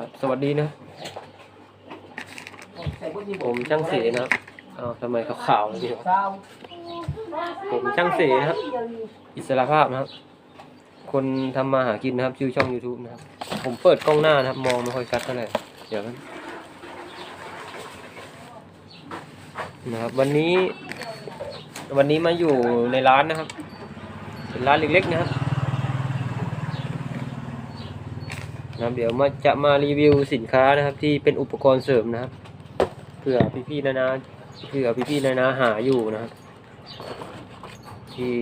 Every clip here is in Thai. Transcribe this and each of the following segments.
ครับสวัสดีนะ ผมช่างเสนะครับอ้าวทำไมขาวๆอย่างนี่วะผมช่างเสนะครับ อิสระภาพนะครับ คนทำมาหากินนะครับ ชื่อช่อง YouTube นะครับ ผมเปิดกล้องหน้านะครับ มองไม่ค่อยชัดเท่าไหร่เดี๋ยวกันนะครับ วันนี้ วันนี้มาอยู่ในร้านนะครับเป็นร้านเล็กๆนะครับ นะครับเดี๋ยวมาจะมารีวิวสินค้านะครับ ที่เป็นอุปกรณ์เสริมนะครับเผื่อพี่ๆนานาเผื่อพี่ๆนานาหาอยู่นะครับ ที่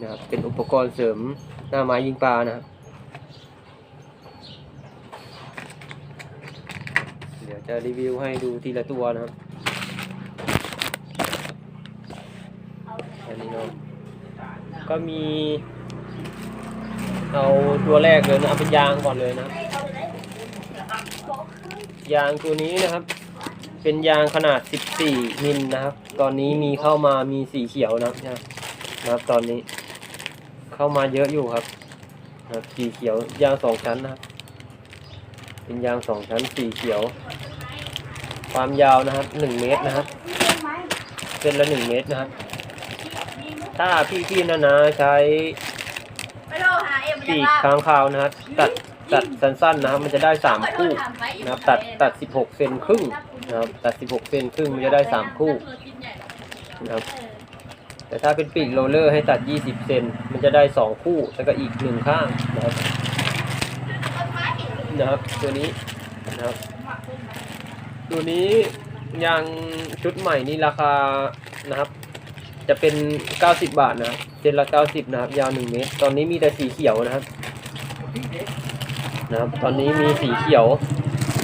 นะครับเป็นอุปกรณ์เสริมหน้าไม้ยิงปลานะครับเดี๋ยวจะรีวิวให้ดูทีละตัวนะครับอันนี้เนาะก็มี เอาตัวแรกเลยนะเอาเป็นยางก่อนเลยนะ ยางตัวนี้นะครับ เป็นยางขนาด 14 มิลนะครับ ตอนนี้มีเข้ามามีสีเขียวนะครับนะครับตอนนี้ เข้ามาเยอะอยู่ครับนะสีเขียวยางสองชั้นนะครับเป็นยางสองชั้นสีเขียว ความยาวนะครับหนึ่งเมตรนะครับเส้นละหนึ่งเมตรนะครับ ถ้าพี่ๆนะนะใช้ ไปโทรหาเอ็ม ปีกค้างคาวนะครับตัดตัดสั้นๆนะครับมันจะได้สามคู่นะครับตัดตัดสิบหกเซนครึ่งนะครับตัดสิบหกเซนครึ่งมันจะได้สามคู่นะครับแต่ถ้าเป็นปีกโรลเลอร์ให้ตัดยี่สิบเซน มันจะได้สองคู่ แล้วก็อีกหนึ่งข้างนะครับ นะครับ ตัวนี้นะครับ ตัวนี้ยางชุดใหม่นี่ราคานะครับ จะเป็น 90 บาทนะครับเซนละ 90 นะครับ ยาว 1 เมตร ตอนนี้มีแต่สีเขียวนะครับ นะครับ ตอนนี้มีสีเขียว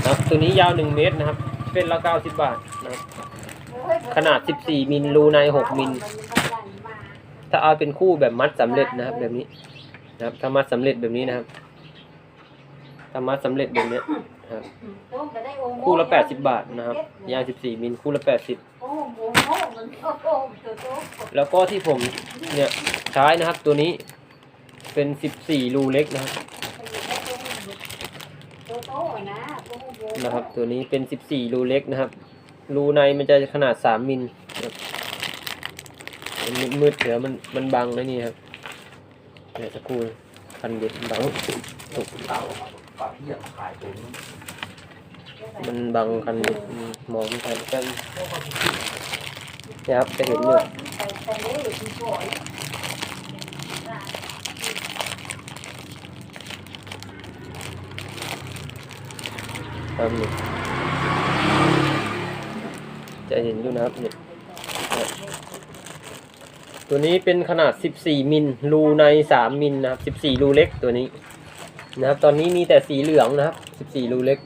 นะครับ ตัวนี้ยาว 1 เมตรนะครับเส้นละ 90 บาทนะครับ ขนาด 14 มิล รูใน 6 มิล ถ้าเอาเป็นคู่แบบมัดสำเร็จนะครับ แบบนี้ นะครับ ถ้ามัดสำเร็จแบบนี้นะครับถ้ามัดสำเร็จแบบนี้นะครับ คู่ละ 80 บาทนะครับ ยาว 14 มิล คู่ละ 80 แล้วก็ที่ผมเนี่ยใช้นะครับตัวนี้เป็น14รูเล็กนะครับนะครับ ตัวนี้เป็น14รูเล็กนะครับ รูในมันจะขนาด3มิลมันมืดเดี๋ยวมันมันบังนะนี่ครับเดี๋ยวสักครู่คันเด็ดบังตกเต่าปาเหี้ยขายตัวนี้ มันบังคันเด็ดมองไม่ทันกันนะครับจะเห็นอยู่ครับนี่จะเห็นอยู่นะครับเนี่ยตัวนี้เป็นขนาด 14 มิล รูใน 3 มิลนะครับ 14 รูเล็กตัวนี้ นะครับ ตอนนี้มีแต่สีเหลืองนะครับ 14 รูเล็ก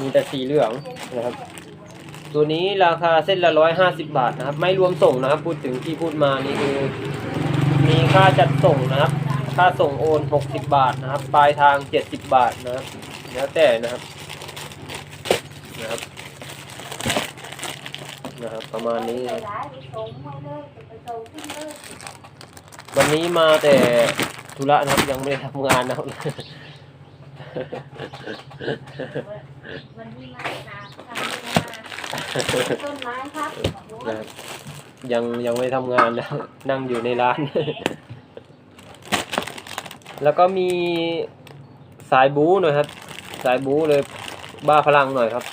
มีแต่สีเหลืองนะครับ ตัวนี้ราคาเส้นละร้อยห้าสิบบาทนะครับ ไม่รวมส่งนะครับ พูดถึงที่พูดมานี่คือ มีค่าจัดส่งนะครับ ค่าส่งโอนหกสิบบาทนะครับ ปลายทางเจ็ดสิบบาทนะครับแล้วแต่นะครับนะครับนะครับ ประมาณนี้นะวันนี้มาแต่ธุระนะครับยังไม่ได้ทำงานนะครับ วันนี้มาค่ะต้นไม้ครับนะยังยังไม่ทำงานนะนั่งอยู่ในร้าน แล้วก็มีสายบู๊หน่อยครับ สายบู๊เลยบ้าพลังหน่อยครับ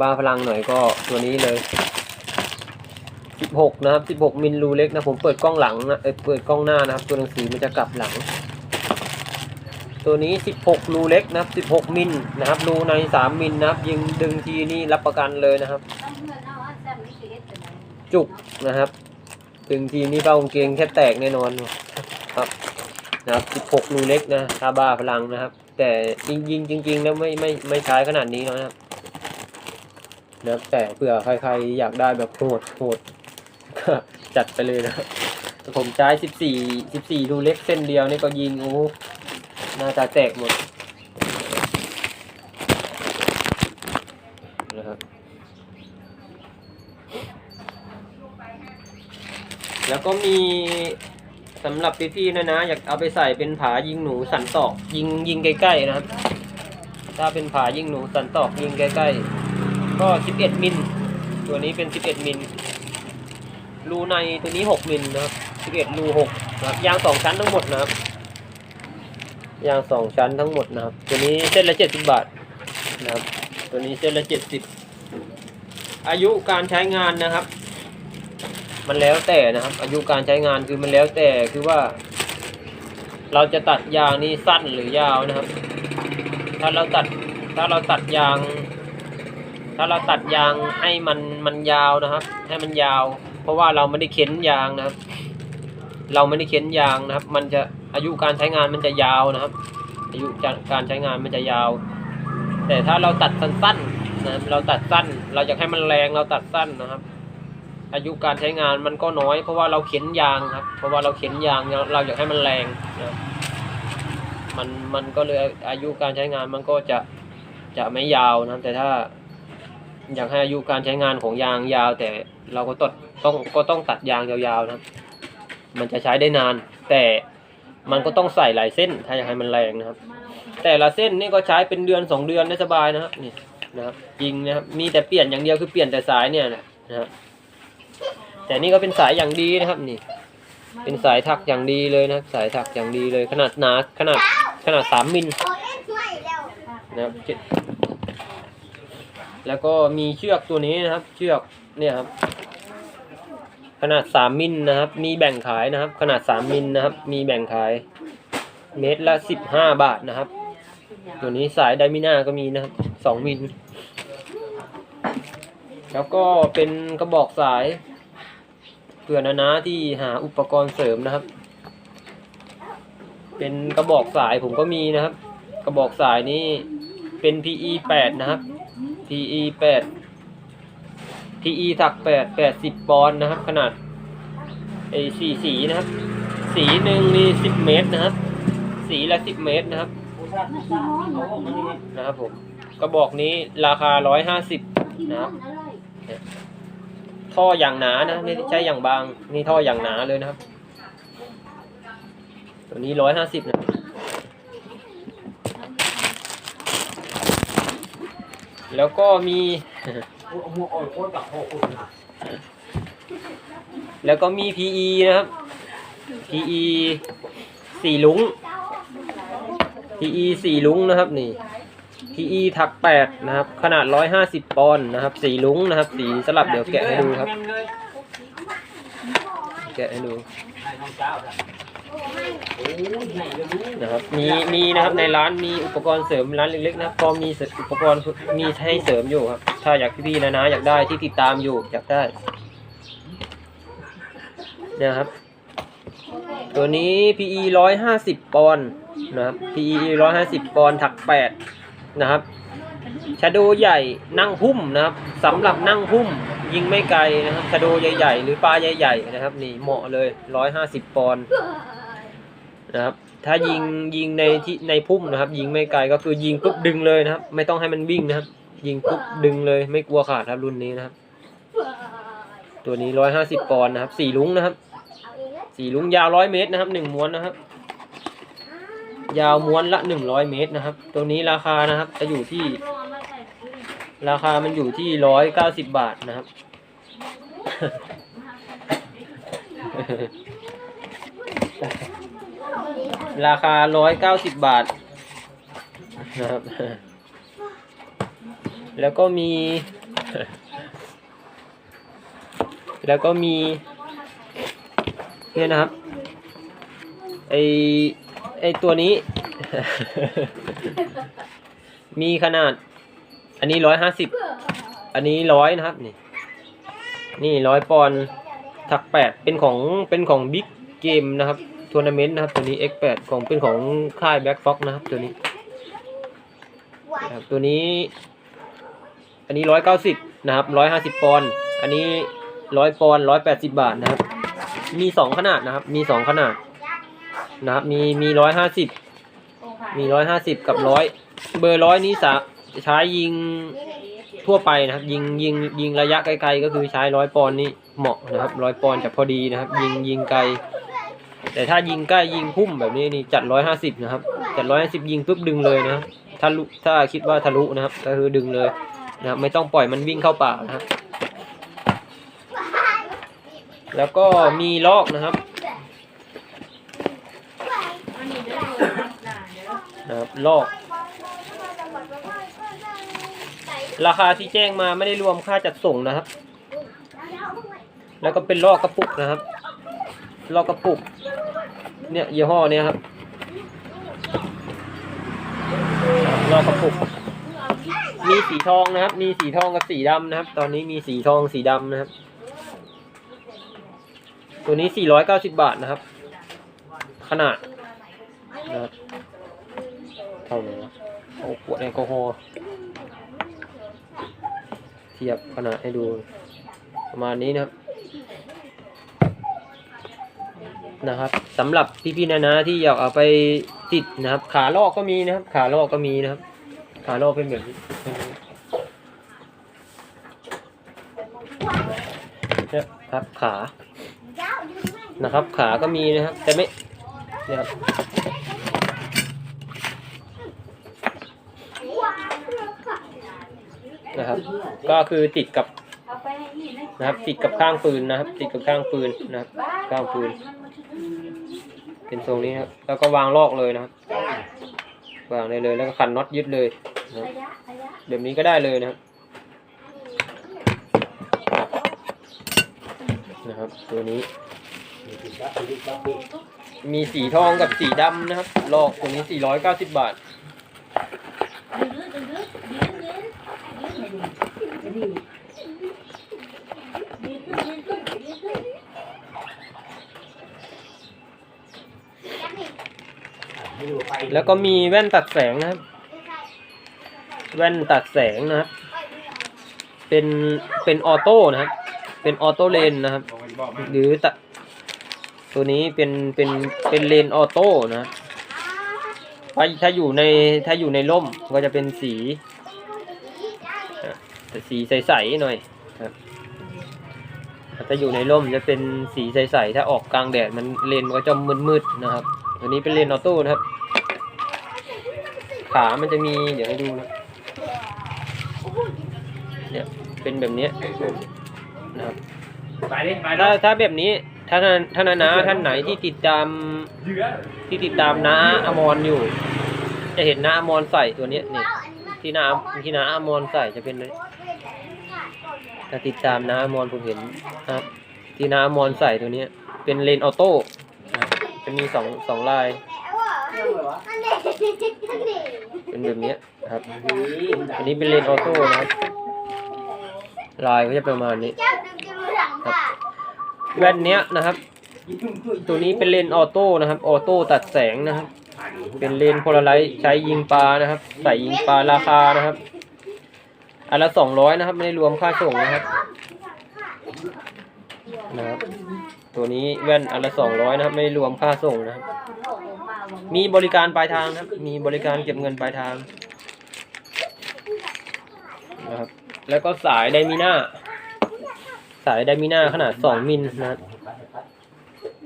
บ้าพลังหน่อยก็ตัวนี้เลย16นะครับ16มิลรูเล็กนะผมเปิดกล้องหลังนะเอยเปิดกล้องหน้านะครับ ตัวหนังสือมันจะกลับหลัง ตัวนี้ 16 รูเล็กนะครับ16 มิลนะครับ รูใน 3 มิลนะครับ ยิงดึงทีนี่รับประกันเลยนะครับ จุกนะครับถึงทีนี้เป้ากางเกงแค่แตกแน่นอนครับนะครับ 16 รูเล็กนะคาบ้าพลังนะครับ แต่จริงจริงๆแล้วไม่ไม่ไม่ใช้ขนาดนี้นะครับนะครับแต่เผื่อใครๆอยากได้แบบโหดโหดก็จัดไปเลยนะครับผมใช้ 14 14รูเล็กเส้นเดียวนี่ก็ยิงโอ้ หน้าตาแตกหมดนะครับแล้วก็มีสำหรับพี่ๆนะนะ อยากเอาไปใส่เป็นผายิงหนูสันตอกยิงยิงใกล้ๆนะครับ ถ้าเป็นผายิงหนูสันตอกยิงใกล้ๆ ก็ 11 มิลตัวนี้เป็น 11 มิลรูในตัวนี้ 6 มิลนะครับ 11 รู6นะครับยาง2ชั้นทั้งหมดนะครับ ยาง2ชั้นทั้งหมดนะครับ ตัวนี้เส้นละ70บาทนะครับ ตัวนี้เส้นละ70อายุการใช้งานนะครับ มันแล้วแต่นะครับ อายุการใช้งานคือมันแล้วแต่คือว่า เราจะตัดยางนี่สั้นหรือยาวนะครับ ถ้าเราตัดถ้าเราตัดยาง ถ้าเราตัดยางให้มันมันยาวนะครับ ให้มันยาว เพราะว่าเราไม่ได้เข็นยางนะครับ เราไม่ได้เข็นยางนะครับ มันจะ อายุการใช้งานมันจะยาวนะครับ อายุการใช้งานมันจะยาว แต่ถ้าเราตัดสั้นๆนะรเราตัดสั้น เราอยากให้มันแรงเราตัดสั้นนะครับ อายุการใช้งานมันก็น้อย เพราะว่าเราเข็นยางครับ เพราะว่าเราเข็นยางเราอยากให้มันแรงนะมันมันก็เลยอายุการใช้งานมันก็จะจะไม่ยาวนะแต่ถ้าอยากให้อายุการใช้งานของยางยาว แต่เราก็ต้องต้องก็ต้องตัดยางยาวๆนะครับมันจะใช้ได้นาน แต่ มันก็ต้องใส่หลายเส้นถ้าอยากให้มันแรงนะครับ แต่ละเส้นนี่ก็ใช้เป็นเดือนสองเดือนได้สบายนะครับนี่นะครับยิงนะครับมีแต่เปลี่ยนอย่างเดียวคือเปลี่ยนแต่สายเนี่ยนะนะครับแต่นี่ก็เป็นสายอย่างดีนะครับนี่ เป็นสายถักอย่างดีเลยนะครับ สายถักอย่างดีเลยขนาดหนาขนาดขนาดสามมิลนะครับแล้วก็มีเชือกตัวนี้นะครับ เชือกเนี่ยครับ ขนาดสามมิลนะครับ มีแบ่งขายนะครับ ขนาดสามมิลนะครับ มีแบ่งขาย เมตรละสิบห้าบาทนะครับ ตัวนี้สายไดมิน่าก็มีนะครับสองมิลแล้วก็เป็นกระบอกสายเผื่อนานาที่หาอุปกรณ์เสริมนะครับ เป็นกระบอกสายผมก็มีนะครับ กระบอกสายนี้เป็น PE 8นะครับ PE 8 PE ถัก8 80ปอนด์นะครับ ขนาดไอ้สีสีนะครับ สีหนึ่งมี10เมตรนะครับ สีละ10เมตรนะครับนะครับผมกระบอกนี้ราคา150นะครับท่ออย่างหนานะไม่ใช่อย่างบางนี่ท่ออย่างหนาเลยนะครับ ตัวนี้150นะแล้วก็มี หัวอ่อนโคตรกับหัวอุ่นะแล้วก็มี PE นะครับ PE สี่ลุง PE สี่ลุงนะครับนี่ PE ถักแปดนะครับ ขนาดร้อยหาสิบปอนด์นะครับสีลุงนะครับ สีสลับเดี๋ยวแกะให้ดูครับ แกะให้ดู น้องเจ้าจ้ะโอ้ยไหนจะรู้นะครับมีมีนะครับในร้านมีอุปกรณ์เสริมร้านเล็กๆนะครับพอมีเสริมอุปกรณ์มีให้เสริมอยู่ครับ ถ้าอยากพี่ๆนะนะอยากได้ที่ติดตามอยู่อยากได้เนี่ยครับ ตัวนี้ PE ร้อยห้าสิบปอนด์นะครับ PE ร้อยห้าสิบปอนด์ถักแปดนะครับชาโดใหญ่นั่งพุ่มนะครับสำหรับนั่งพุ่ม ยิงไม่ไกลนะครับชาโดใหญ่ๆ หรือปลาใหญ่ๆนะครับ นี่เหมาะเลยร้อยห้าสิบปอนด์นะครับ ถ้ายิงยิงในที่ในพุ่มนะครับ ยิงไม่ไกลก็คือยิงปุ๊บดึงเลยนะครับ ไม่ต้องให้มันวิ่งนะครับ ยิงปุ๊บดึงเลยไม่กลัวขาดครับรุ่นนี้นะครับ ตัวนี้ร้อยห้าสิบปอนด์นะครับสี่ลุงนะครับสี่ลุงยาวร้อยเมตรนะครับหนึ่งม้วนนะครับ ยาวม้วนละหนึ่งร้อยเมตรนะครับ ตัวนี้ราคานะครับ จะอยู่ที่ ราคามันอยู่ที่ร้อยเก้าสิบบาทนะครับ ราคาร้อยเก้าสิบบาทนะครับ แล้วก็มี แล้วก็มีเนี่ยนะครับ ไอไอตัวนี้ มีขนาด อันนี้ร้อยห้าสิบ อันนี้ร้อยนะครับ นี่ นี่ร้อยปอนถักแปดเป็นของเป็นของบิ๊กเกมนะครับทัวร์นาเมนต์นะครับตัวนี้ X8 ของเป็นของค่าย Black Fox นะครับตัวนี้ครับตัวนี้ อันนี้ร้อยเก้าสิบนะครับร้อยห้าสิบปอนด์อันนี้ร้อยปอนด์ร้อยแปดสิบบาทนะครับ มีสองขนาดนะครับ มีสองขนาดนะครับ มีมีร้อยห้าสิบมีร้อยห้าสิบกับร้อยเบอร์ร้อยนี้สา ใช้ยิงทั่วไปนะครับ ยิงยิงยิงระยะไกลๆก็คือใช้ร้อยปอนนี่เหมาะนะครับร้อยปอนจะพอดีนะครับ ยิงยิงไกล แต่ถ้ายิงใกล้ยิงพุ่มแบบนี้นี่จัดร้อยห้าสิบนะครับ จัดร้อยห้าสิบยิงปุ๊บดึงเลยนะครับถ้าถ้าคิดว่าทะลุนะครับ ก็คือดึงเลยนะครับไม่ต้องปล่อยมันวิ่งเข้าป่านะครับแล้วก็มีลอกนะครับนะครับลอก ราคาที่แจ้งมาไม่ได้รวมค่าจัดส่งนะครับ แล้วก็เป็นลอกกระปุกนะครับลอกกระปุก เนี่ยยี่ห้อเนี้ยครับลอกกระปุก มีสีทองนะครับ มีสีทองกับสีดำนะครับ ตอนนี้มีสีทองสีดำนะครับ ตัวนี้ 490 บาทนะครับ ขนาดนะครับเท่าไหร่วะโอ้ขวดแอลกอฮอล์ เทียบขนาดให้ดูประมาณนี้นะครับนะครับสำหรับพี่ๆนะนะที่อยากเอาไปติดนะครับ ขาลอกก็มีนะครับ ขาลอกก็มีนะครับ ขาลอกเป็นแบบนี้นี่ยครับขานะครับ ขาก็มีนะครับ แต่ไม่นี่ยครับ นะครับ ก็คือติดกับนะครับ ติดกับข้างปืนนะครับ ติดกับข้างปืนนะครับ ข้างปืน เป็นทรงนี้ครับ แล้วก็วางลอกเลยนะครับ วางได้เลย แล้วก็ขันน็อตยึดเลยนะครับระยะระยะแบบนี้ก็ได้เลยนะครับ นะครับ ตัวนี้ มีสีทองกับสีดำนะครับ ลอกตัวนี้ 490 บาท ดีแล้วก็มีแว่นตัดแสงนะครับ แว่นตัดแสงนะครับ เป็น เป็นออโต้นะครับ เป็นออโต้เลนนะครับ หรือตัดตัวนี้เป็น เป็น เป็นเลนออโต้นะครับถ้าอยู่ในถ้าอยู่ในร่มก็จะเป็นสี สีใสๆหน่อยครับถ้าอยู่ในร่มจะเป็นสีใสๆถ้าออกกลางแดดมันเลนก็จะมืดๆนะครับตัวนี้เป็นเลนออโต้นะครับ ขามันจะมีเดี๋ยวให้ดูนะเนี่ยเป็นแบบนี้นะครับถ้าถ้าแบบนี้ถ้าท่านท่านนาท่านไหนที่ติดตามที่ติดตามน้าอมรอยู่ จะเห็นน้าอมรใส่ตัวนี้นี่ที่น้าที่น้าอมรใส่จะเป็นเลย ถ้าติดตามน้าอมรผมเห็นนะครับ ที่น้าอมรใส่ตัวนี้เป็นเลนออโต้ครับจะมีสองสองลาย เป็นแบบเนี้ยครับ อันนี้เป็นเลนออโต้นะครับลายก็จะประมาณนี้แว่นเนี้ยนะครับ ตัวนี้เป็นเลนออโต้นะครับออโต้ตัดแสงนะครับ เป็นเลนโพลาไรต์ใช้ยิงปลานะครับ ใส่ยิงปลาราคานะครับ อันละสองร้อยนะครับ ไม่ได้รวมค่าส่งนะครับนะครับ ตัวนี้แว่นอันละสองร้อยนะครับ ไม่ได้รวมค่าส่งนะครับ มีบริการปลายทางนะครับ มีบริการเก็บเงินปลายทางนะครับ แล้วก็สายไดมิน่าสายไดมิน่าขนาดสองมิลนะครับ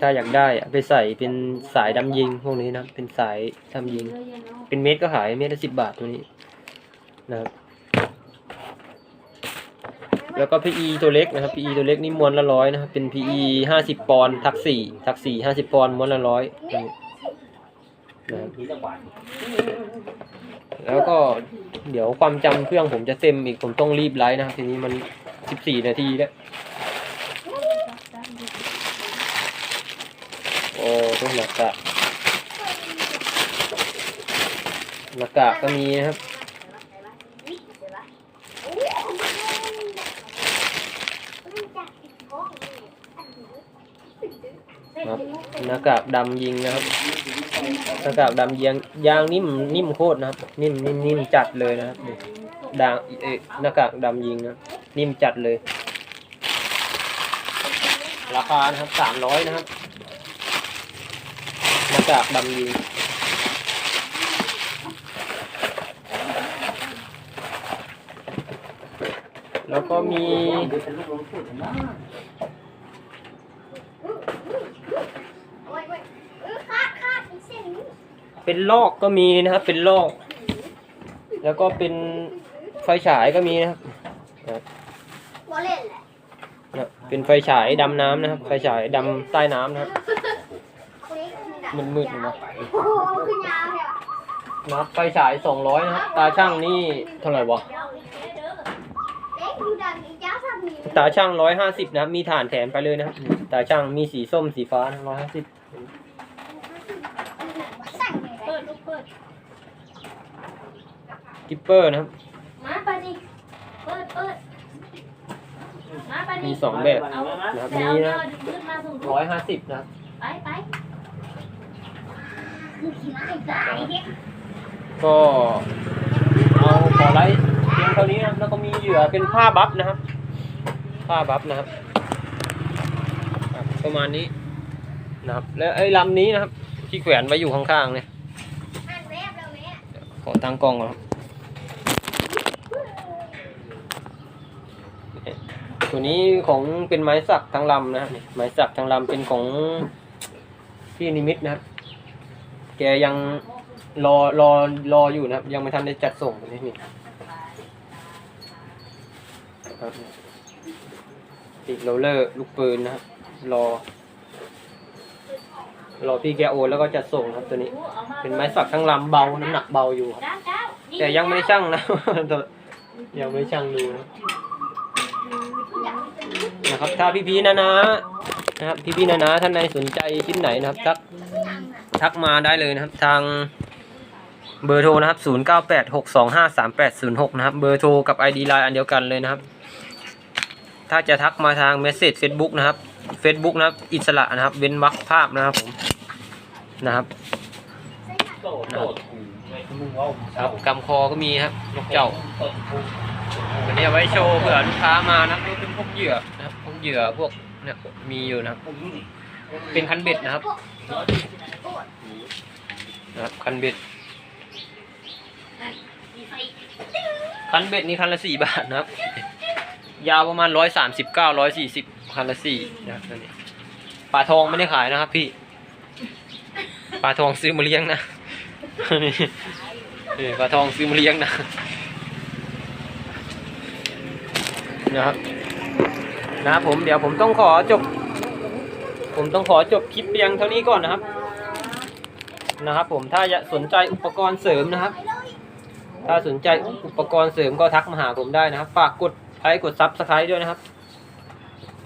ถ้าอยากได้ไปใส่เป็นสายดำยิงพวกนี้นะเป็นสายดำยิง เป็นเม็ดก็ขายเม็ดละสิบบาทตัวนี้นะครับ แล้วก็ PE ตัวเล็กนะครับ PE ตัวเล็กนี่ม้วนละร้อยนะครับ เป็น PE ห้าสิบปอนด์ทักสี่ทักสี่ห้าสิบปอนด์ม้วนละร้อยนะครับแล้วก็เดี๋ยวความจำเครื่องผมจะเต็มอีกผมต้องรีบไลฟ์นะครับ ทีนี้มันสิบสี่นาทีแล้วโอ้ต้องหน้ากากหน้ากากก็มีนะครับห น้ากากดำยิงนะครับหน้ากากดำยางยางนิ่มนิ่มโคตรนะครับ นิ่มนิ่มนิ่มจัดเลยนะครับดางเอหน้ากากดำยิงนะนิ่มจัดเลย ราคานะครับสามร้อยนะครับหน้ากากดำยิงแล้วก็มี เป็นลอกก็มีนะครับ เป็นลอก แล้วก็เป็นไฟฉายก็มีนะครับอลเล่นแหละนะเป็นไฟฉายดำน้ำนะครับ ไฟฉายดำใต้น้ำนะครับ มืดๆนะ โอ้โหคือยาวเลยอะนะไฟฉายสองร้อยนะครับ ตาช่างนี่เท่าไหร่วะตาช่างร้อยห้าสิบนะครับ มีฐานแถมไปเลยนะครับ ตาช่างมีสีส้มสีฟ้าร้อยห้าสิบ กิปเปอร์นะครับ มาไปดิเปิดเปิดมาไปดิมีสองแบบเอานะครับแต่มีเอานะเนื้อดึงมาส่งร้อยห้าสิบนะครับไปไปมึงขี่ม้าไอ้ตายเนี่ยก็เอาขอไลท์เพียงเท่านี้นะครับแล้วก็มีเหยื่อเป็นผ้าบัฟนะครับ ผ้าบัฟนะครับครับประมาณนี้นะครับ แล้วไอ้ลำนี้นะครับ ที่แขวนไว้อยู่ข้างๆเนี่ย อ่านแวบแล้วแม่ขอตั้งกล้องก่อนครับ ตัวนี้ของเป็นไม้สักทั้งลำนะครับนี่ไม้สักทั้งลำเป็นของพี่นิมิตนะครับ แกยังรอรอรออยู่นะครับ ยังไม่ทันได้จัดส่งตัวนี้นี่ครับติดโรลเลอร์ลูกปืนนะครับรอ รอพี่แกโอนแล้วก็จัดส่งครับตัวนี้อาาเป็นไม้สักทั้งลำเบาน้ำหนักเบาอยู่ครับเก้าเก้านี่แต่ยังไม่ได้ชั่งนะยังไม่ได้ชั่งดูนะ นะครับ ถ้าพี่ๆนะนะนะครับพี่ๆนะนะท่านใดสนใจชิ้นไหนนะครับ ทักทักมาได้เลยนะครับ ทางเบอร์โทรนะครับ 0 9 8 6 2 5 3 8 0 6 นะครับ เบอร์โทรกับ ID Line อันเดียวกันเลยนะครับ ถ้าจะทักมาทางเมสเซจ Facebook นะครับ Facebook นะครับ อิสระนะครับ เว้นวรรคภาพนะครับผม นะครับโตโตมึงเอาครับกำคอก็มีครับนกเจ้าอันนี้เอาไว้โชว์เผื่อลูกค้ามานะครับนี่เป็นพวกเหยื่อนะครับพวก เหยื่อพวกเนี่ยมีอยู่นะครับเป็นคันเบ็ดนะครับนะครับคันเบ็ด คันเบ็ดนี่คันละสี่บาทนะครับ ยาวประมาณร้อยสามสิบเก้าร้อยสี่สิบคันละสี่นะครับอันนี้ปลาทองไม่ได้ขายนะครับ พี่ปลาทองซื้อมาเลี้ยงนะนี่ปลาทองซื้อมาเลี้ยงนะนะครับ นะครับผมเดี๋ยวผมต้องขอจบ ผมต้องขอจบคลิปเพียงเท่านี้ก่อนนะครับ นะครับ ผมถ้าสนใจอุปกรณ์เสริมนะครับ ถ้าสนใจอุปกรณ์เสริมก็ทักมาหาผมได้นะครับ ฝากกดไลค์กดซับสไครต์ด้วยนะครับ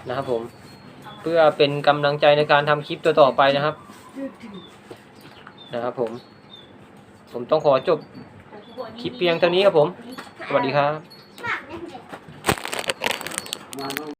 นะครับผมเพื่อเป็นกำลังใจในการทำคลิปตัวต่อไปนะครับ นะครับผม ผมต้องขอจบคลิปเพียงเท่านี้ครับผม สวัสดีครับ